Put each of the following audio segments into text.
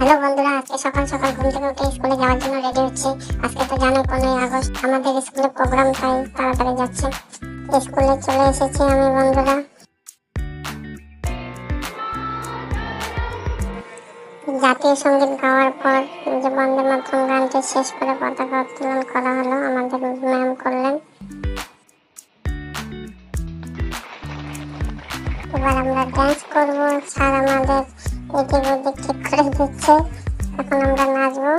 Hello বন্ধুরা, আজকে সকাল সকাল ঘুম থেকে উঠে স্কুলে যাওয়ার জন্য রেডি হচ্ছে। আজকে তো জানো পনেরোই আগস্ট, আমাদের স্কুলে প্রোগ্রাম তাই তাড়াতাড়ি যাচ্ছে। স্কুলে চলে এসেছি আমি বন্ধুরা। জাতীয় সংগীত গাওয়ার পর যে বন্দে মাতরম গানটি শেষ করে পতাকা উত্তোলন করা হলো, আমাদের ম্যাম করলেন। এবার আমরা ডান্স করব। স্যার আমাদের এদিক ওদিক ঠিক করে দিচ্ছে? এখন আমরা নাচবো।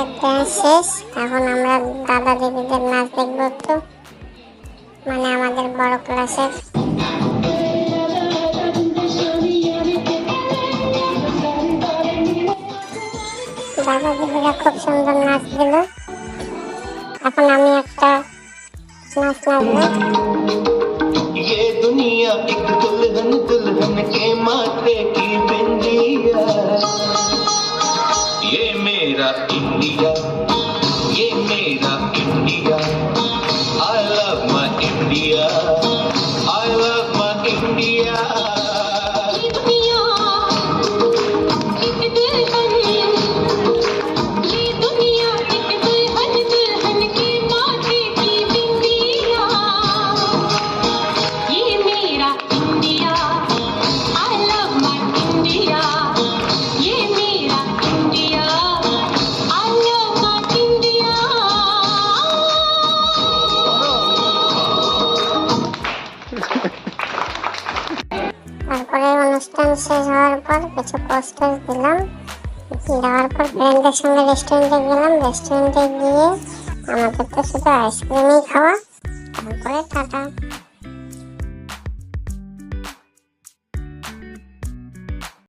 ডান্স শেষ এখন আমরা দাদা দিদিদের নাচ দেখবো একটু মানে আমাদের বড় ক্লাসের দাদা দিদিরা খুব সুন্দর নাচ দিল এখন আমি একটা নাচ নাচবো ये दुनिया एक दुल्हन दुल्हन के माथे की बिंदिया ये India. তারপরে অনুষ্ঠান শেষ হওয়ার পর কিছু পোস্টার দিলাম। দেওয়ার পর ফ্রেন্ডের সঙ্গে রেস্টুরেন্টে গেলাম। রেস্টুরেন্টে গিয়ে আমাদের তো শুধু আইসক্রিমই খাওয়া। তারপরে টাটা।